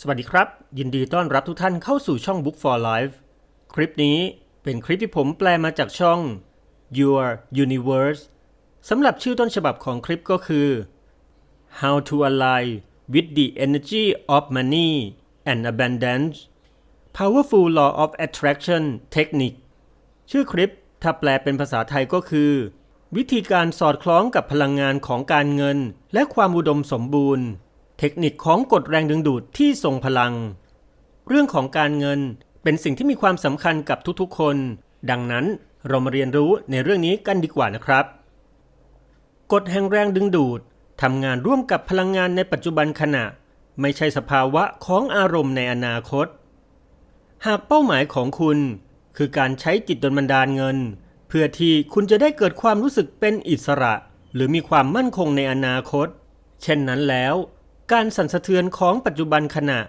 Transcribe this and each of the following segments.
สวัสดีครับ ยินดีต้อนรับทุกท่านเข้าสู่ช่อง Book for Life คลิปนี้เป็นคลิปที่ผมแปลมาจากช่อง Your Universe สำหรับชื่อต้นฉบับของคลิปก็คือ How to Align with the Energy of Money and Abundance Powerful Law of Attraction Technique ชื่อคลิปถ้าแปลเป็นภาษาไทยก็คือ วิธีการสอดคล้องกับพลังงานของการเงิน และความอุดมสมบูรณ์ เทคนิคของกฎแรงดึงดูดที่ทรงพลัง เรื่องของการเงินเป็นสิ่งที่มีความสำคัญกับทุกๆคน ดังนั้นเรามาเรียนรู้ในเรื่องนี้กันดีกว่านะครับ กฎแห่งแรงดึงดูดทำงานร่วมกับพลังงานในปัจจุบันขณะ ไม่ใช่สภาวะของอารมณ์ในอนาคต หากเป้าหมายของคุณ คือการใช้จิตดลบันดาลเงิน เพื่อที่คุณจะได้เกิดความรู้สึกเป็นอิสระ หรือมีความมั่นคงในอนาคต เช่นนั้นแล้ว การสั่นสะเทือนของปัจจุบันขณะ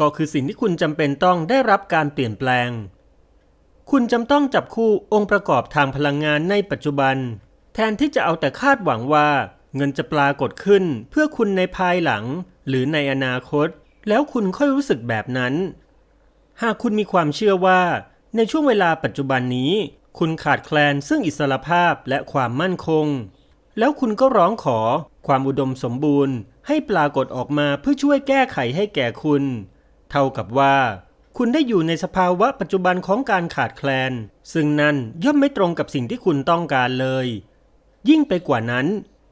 ก็คือสิ่งที่คุณจำเป็นต้องได้รับการเปลี่ยนแปลง คุณจำต้องจับคู่องค์ประกอบทางพลังงานในปัจจุบัน แทนที่จะเอาแต่คาดหวังว่า เงินจะปรากฏขึ้นเพื่อคุณในภายหลัง หรือในอนาคต แล้วคุณค่อยรู้สึกแบบนั้น หากคุณมีความเชื่อว่า ในช่วงเวลาปัจจุบันนี้ คุณขาดแคลนซึ่งอิสรภาพและความมั่นคง แล้วคุณก็ร้องขอความอุดมสมบูรณ์ ให้ปรากฏออกมาเพื่อช่วยแก้ไขให้แก่คุณ เท่ากับว่า คุณได้อยู่ในสภาวะปัจจุบันของการขาดแคลน ซึ่งนั่นย่อมไม่ตรงกับสิ่งที่คุณต้องการเลย ยิ่งไปกว่านั้น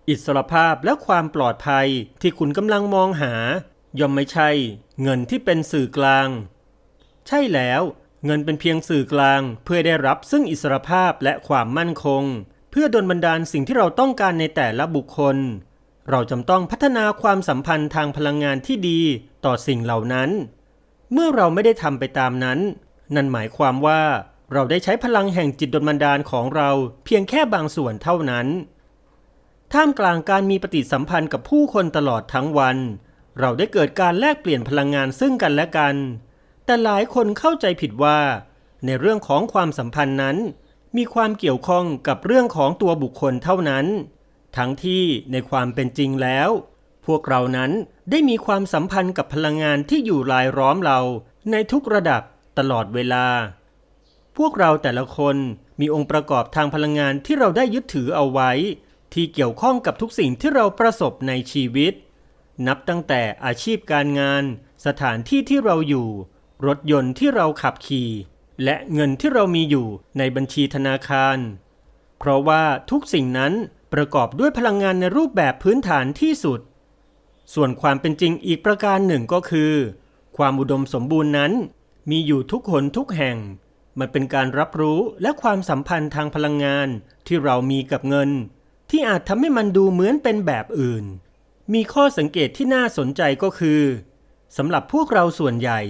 อิสรภาพและความปลอดภัยที่คุณกำลังมองหา ย่อมไม่ใช่ เงินที่เป็นสื่อกลาง ใช่แล้วเงินเป็นเพียงสื่อกลางเพื่อได้รับซึ่งอิสรภาพและความมั่นคง เพื่อดลบันดาลสิ่งที่เราต้องการในแต่ละบุคคล เราจำต้องพัฒนาความสัมพันธ์ทางพลังงานที่ดีต่อสิ่งเหล่านั้น เมื่อเราไม่ได้ทำไปตามนั้น นั่นหมายความว่าเราได้ใช้พลังแห่งจิตดลบันดาลของเราเพียงแค่บางส่วนเท่านั้น ท่ามกลางการมีปฏิสัมพันธ์กับผู้คนตลอดทั้งวัน เราได้เกิดการแลกเปลี่ยนพลังงานซึ่งกันและกัน แต่หลายคนเข้าใจผิดว่า ในเรื่องของความสัมพันธ์นั้น มีความเกี่ยวข้องกับเรื่องของตัวบุคคลเท่านั้น ทั้งที่ในความเป็นจริงแล้ว พวกเรานั้นได้มีความสัมพันธ์กับพลังงานที่อยู่รายล้อมเราในทุกระดับตลอดเวลา พวกเราแต่ละคนมีองค์ประกอบทางพลังงานที่เราได้ยึดถือเอาไว้ ที่เกี่ยวข้องกับทุกสิ่งที่เราประสบในชีวิต นับตั้งแต่อาชีพการงาน สถานที่ที่เราอยู่ รถยนต์ที่เราขับขี่ และเงินที่เรามีอยู่ในบัญชีธนาคาร เพราะว่าทุกสิ่งนั้น ประกอบด้วยพลังงานในรูปแบบพื้นฐานที่สุด ส่วนความเป็นจริงอีกประการหนึ่งก็คือ ความอุดมสมบูรณ์นั้น มีอยู่ทุกหนทุกแห่ง มันเป็นการรับรู้และความสัมพันธ์ทางพลังงานที่เรามีกับเงิน ที่อาจทำให้มันดูเหมือนเป็นแบบอื่น มีข้อสังเกตที่น่าสนใจก็คือสำหรับพวกเราส่วนใหญ่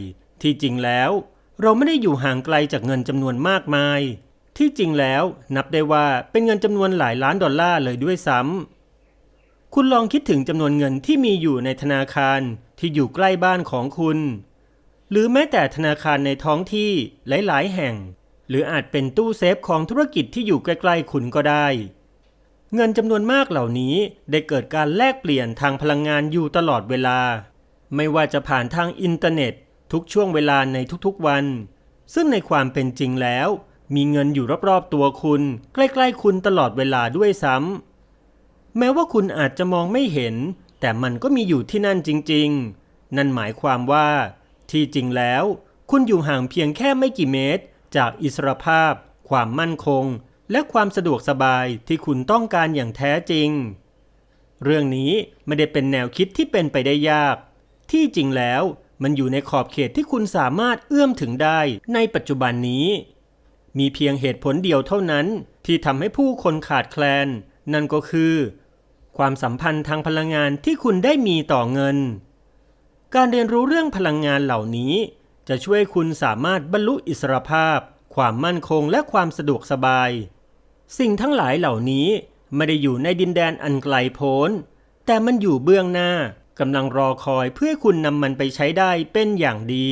ที่จริงแล้ว เราไม่ได้อยู่ห่างไกลจากเงินจำนวนมากมาย ที่จริงแล้วนับได้ว่าเป็นเงินจำนวนหลายล้านดอลลาร์เลยด้วยซ้ำ คุณลองคิดถึงจำนวนเงินที่มีอยู่ในธนาคารที่อยู่ใกล้บ้านของคุณ หรือแม้แต่ธนาคารในท้องที่หลาย ๆ แห่ง หรืออาจเป็นตู้เซฟของธุรกิจที่อยู่ใกล้ๆคุณก็ได้ เงินจำนวนมากเหล่านี้ได้เกิดการแลกเปลี่ยนทางพลังงานอยู่ตลอดเวลา ไม่ว่าจะผ่านทางอินเทอร์เน็ตทุกช่วงเวลาในทุกๆวัน ซึ่งในความเป็นจริงแล้ว มีเงินอยู่รอบๆตัวคุณ ใกล้ๆคุณตลอดเวลาด้วยซ้ำแม้ว่าคุณอาจจะมองไม่เห็น แต่มันก็มีอยู่ที่นั่นจริงๆ นั่นหมายความว่า ที่จริงแล้ว คุณอยู่ห่างเพียงแค่ไม่กี่เมตร จากอิสรภาพ ความมั่นคง และความสะดวกสบายที่คุณต้องการอย่างแท้จริง เรื่องนี้ไม่ได้เป็นแนวคิดที่เป็นไปได้ยาก ที่จริงแล้วมันอยู่ในขอบเขตที่คุณสามารถเอื้อมถึงได้ในปัจจุบันนี้ มีเพียงเหตุผลเดียวเท่านั้นที่ทำให้ผู้คนขาดแคลน นั่นก็คือ ความสัมพันธ์ทางพลังงานที่คุณได้มีต่อเงิน การเรียนรู้เรื่องพลังงานเหล่านี้ จะช่วยคุณสามารถบรรลุอิสรภาพ ความมั่นคงและความสะดวกสบาย สิ่งทั้งหลายเหล่านี้ไม่ได้อยู่ในดินแดนอันไกลโพ้น แต่มันอยู่เบื้องหน้ากำลังรอคอยเพื่อคุณนำมันไปใช้ได้เป็นอย่างดี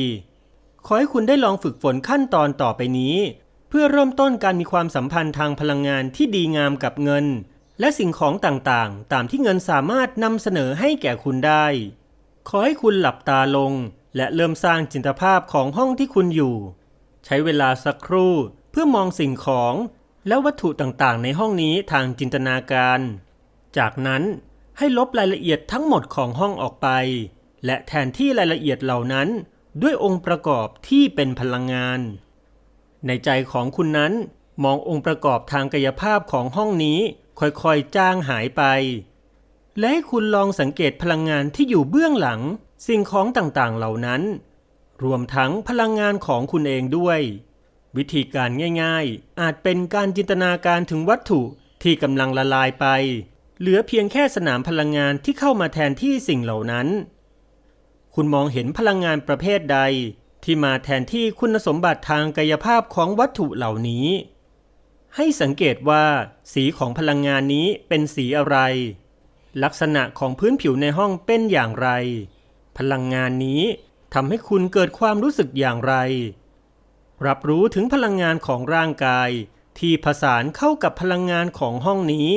ขอให้คุณได้ลองฝึกฝนขั้นตอนต่อไปนี้ พื่อเริ่มต้นการมีความสัมพันธ์ทางพลังงานที่ดีงามกับเงิน และสิ่งของต่างๆ ตามที่เงินสามารถนำเสนอให้แก่คุณได้ ขอให้คุณหลับตาลง และเริ่มสร้างจินตภาพของห้องที่คุณอยู่ ใช้เวลาสักครู่เพื่อมองสิ่งของ และวัตถุต่างๆ ในห้องนี้ทางจินตนาการ จากนั้นให้ลบรายละเอียดทั้งหมดของห้องออกไป และแทนที่รายละเอียดเหล่านั้น ด้วยองค์ประกอบที่เป็นพลังงาน ในใจของคุณนั้นมององค์ประกอบทางกายภาพของห้องนี้ค่อยๆจางหายไป และให้คุณลองสังเกตพลังงานที่อยู่เบื้องหลัง สิ่งของต่างๆเหล่านั้น รวมทั้งพลังงานของคุณเองด้วย วิธีการง่ายๆ อาจเป็นการจินตนาการถึงวัตถุที่กำลังละลายไป เหลือเพียงแค่สนามพลังงานที่เข้ามาแทนที่สิ่งเหล่านั้น คุณมองเห็นพลังงานประเภทใด ที่มาแทนที่คุณสมบัติทางกายภาพของวัตถุเหล่านี้ ให้สังเกตว่า สีของพลังงานนี้เป็นสีอะไร ลักษณะของพื้นผิวในห้องเป็นอย่างไร พลังงานนี้ทำให้คุณเกิดความรู้สึกอย่างไร รับรู้ถึงพลังงานของร่างกาย ที่ผสานเข้ากับพลังงานของห้องนี้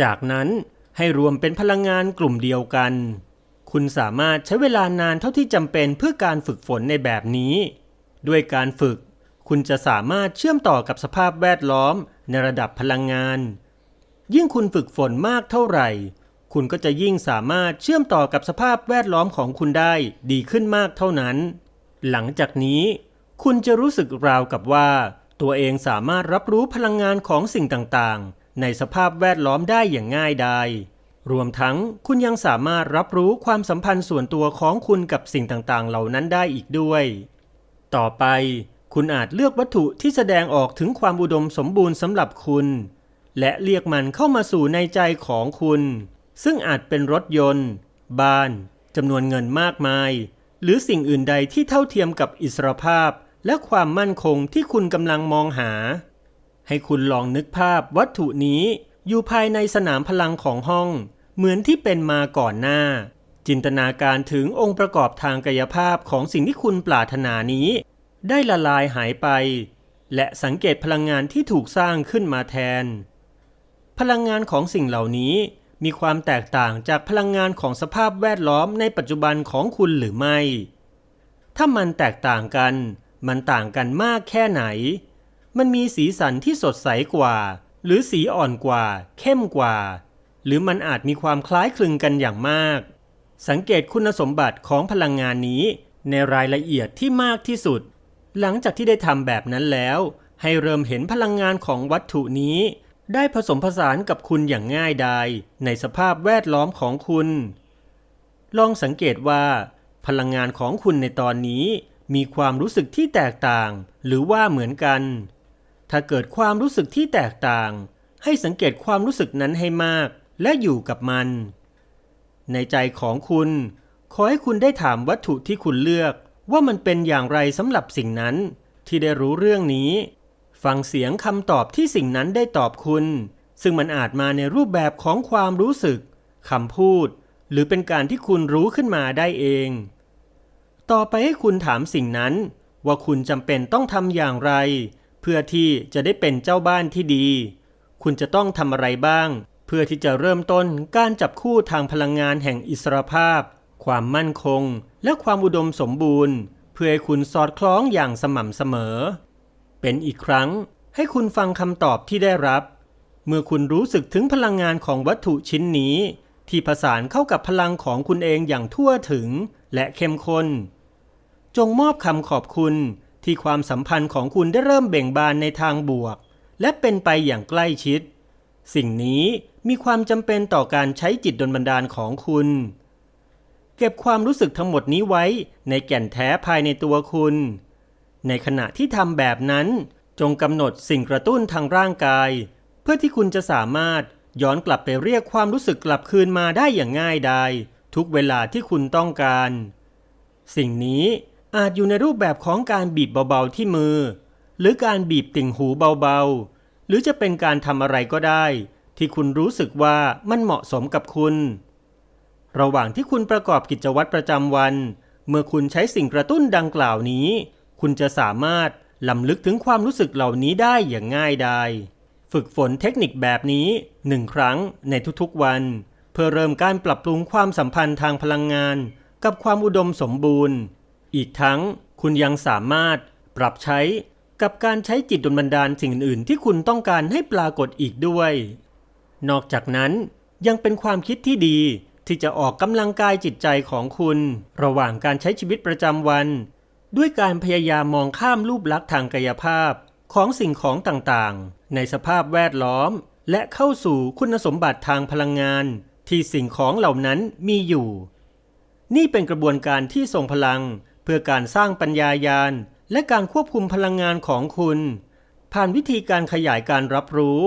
จากนั้นให้รวมเป็นพลังงานกลุ่มเดียวกัน คุณสามารถใช้เวลานานเท่าที่จำเป็นเพื่อการฝึกฝนในแบบนี้ ด้วยการฝึก คุณจะสามารถเชื่อมต่อกับสภาพแวดล้อมในระดับพลังงาน ยิ่งคุณฝึกฝนมากเท่าไหร่ คุณก็จะยิ่งสามารถเชื่อมต่อกับสภาพแวดล้อมของคุณได้ดีขึ้นมากเท่านั้น หลังจากนี้ คุณจะรู้สึกราวกับว่า ตัวเองสามารถรับรู้พลังงานของสิ่งต่างๆ ในสภาพแวดล้อมได้อย่างง่ายดาย รวมทั้งคุณยังสามารถรับรู้ความสัมพันธ์ส่วนตัวของคุณกับสิ่งต่างๆ เหล่านั้นได้อีกด้วย ต่อไป คุณอาจเลือกวัตถุที่แสดงออกถึงความอุดมสมบูรณ์สำหรับคุณ และเรียกมันเข้ามาสู่ในใจของคุณ ซึ่งอาจเป็นรถยนต์ บ้านจำนวนเงินมากมาย หรือสิ่งอื่นใดที่เท่าเทียมกับอิสรภาพ และความมั่นคงที่คุณกำลังมองหา ให้คุณลองนึกภาพวัตถุนี้ อยู่ภายในสนามพลังของห้อง เหมือนที่เป็นมาก่อนหน้า จินตนาการถึงองค์ประกอบทางกายภาพของสิ่งที่คุณปรารถนานี้ ได้ละลายหายไป และสังเกตพลังงานที่ถูกสร้างขึ้นมาแทน พลังงานของสิ่งเหล่านี้มีความแตกต่างจากพลังงานของสภาพแวดล้อมในปัจจุบันของคุณหรือไม่ ถ้ามันแตกต่างกัน มันต่างกันมากแค่ไหน มันมีสีสันที่สดใสกว่า หรือสีอ่อนกว่า เข้มกว่า หรือมันอาจมีความคล้ายคลึงกันอย่างมาก สังเกตคุณสมบัติของพลังงานนี้ในรายละเอียดที่มากที่สุด หลังจากที่ได้ทำแบบนั้นแล้ว ให้เริ่มเห็นพลังงานของวัตถุนี้ ได้ผสมผสานกับคุณอย่างง่ายดายในสภาพแวดล้อมของคุณ ลองสังเกตว่า พลังงานของคุณในตอนนี้มีความรู้สึกที่แตกต่าง หรือว่าเหมือนกัน ถ้าเกิดความรู้สึกที่แตกต่าง ให้สังเกตความรู้สึกนั้นให้มากและอยู่กับมัน ในใจของคุณ ขอให้คุณได้ถามวัตถุที่คุณเลือก ว่ามันเป็นอย่างไรสำหรับสิ่งนั้น ที่ได้รู้เรื่องนี้ ฟังเสียงคำตอบที่สิ่งนั้นได้ตอบคุณ ซึ่งมันอาจมาในรูปแบบของความรู้สึกคำพูด หรือเป็นการที่คุณรู้ขึ้นมาได้เอง ต่อไปให้คุณถามสิ่งนั้น ว่าคุณจำเป็นต้องทำอย่างไร เพื่อที่จะได้เป็นเจ้าบ้านที่ดี คุณจะต้องทำอะไรบ้าง เพื่อที่จะเริ่มต้นการจับคู่ทางพลังงานแห่งอิสรภาพ ความมั่นคง และความอุดมสมบูรณ์ เพื่อให้คุณสอดคล้องอย่างสม่ำเสมอ เป็นอีกครั้งให้คุณฟังคำตอบที่ได้รับ เมื่อคุณรู้สึกถึงพลังงานของวัตถุชิ้นนี้ ที่ผสานเข้ากับพลังของคุณเองอย่างทั่วถึงและเข้มข้นจงมอบคำขอบคุณ ที่ความสัมพันธ์ของคุณได้เริ่มเบ่งบานในทางบวก และเป็นไปอย่างใกล้ชิด สิ่งนี้มีความจำเป็นต่อการใช้จิตดลบันดาลของคุณ เก็บความรู้สึกทั้งหมดนี้ไว้ในแก่นแท้ภายในตัวคุณ ในขณะที่ทำแบบนั้น จงกำหนดสิ่งกระตุ้นทางร่างกาย เพื่อที่คุณจะสามารถย้อนกลับไปเรียกความรู้สึกกลับคืนมาได้อย่างง่ายดายทุกเวลาที่คุณต้องการ สิ่งนี้ อาจอยู่ในรูปแบบของการบีบเบาๆที่มือ หรือการบีบติ่งหูเบาๆ หรือจะเป็นการทำอะไรก็ได้ ที่คุณรู้สึกว่ามันเหมาะสมกับคุณ ระหว่างที่คุณประกอบกิจวัตรประจำวัน เมื่อคุณใช้สิ่งกระตุ้นดังกล่าวนี้ คุณจะสามารถลำลึกถึงความรู้สึกเหล่านี้ได้อย่างง่ายดายฝึกฝนเทคนิคแบบนี้หนึ่งครั้งในทุกๆวัน เพื่อเริ่มการปรับปรุงความสัมพันธ์ทางพลังงาน กับความอุดมสมบูรณ์ อีกทั้งคุณยังสามารถปรับใช้กับการใช้จิตดลบันดาลสิ่งอื่นๆ ที่คุณต้องการให้ปรากฏอีกด้วย นอกจากนั้นยังเป็นความคิดที่ดีที่จะออกกำลังกายจิตใจของคุณ ระหว่างการใช้ชีวิตประจำวัน ด้วยการพยายามมองข้ามรูปลักษณ์ทางกายภาพของสิ่งของต่างๆ ในสภาพแวดล้อม และเข้าสู่คุณสมบัติทางพลังงาน ที่สิ่งของเหล่านั้นมีอยู่ นี่เป็นกระบวนการที่ทรงพลัง เพื่อการสร้างปัญญายาณและการควบคุมพลังงานของคุณ ผ่านวิธีการขยายการรับรู้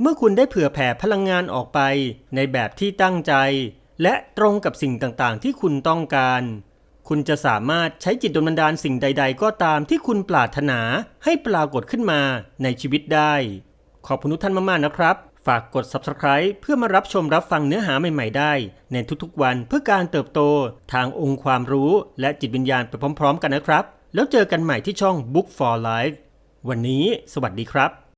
เมื่อคุณได้เผื่อแผ่พลังงานออกไป ในแบบที่ตั้งใจ และตรงกับสิ่งต่างๆ ที่คุณต้องการ คุณจะสามารถใช้จิตดลบันดาลสิ่งใด ๆ ก็ตามที่คุณปรารถนาให้ปรากฏขึ้นมาในชีวิตได้ ขอบคุณทุกท่านมากๆนะครับ ฝากกด subscribe เพื่อมารับชมรับฟังเนื้อหาใหม่ ๆ ได้ ในทุกๆวันเพื่อการเติบโตทางองค์ความรู้และจิตวิญญาณไปพร้อม ๆ กันนะครับ แล้วเจอกันใหม่ที่ช่อง Book for Life วันนี้ สวัสดีครับ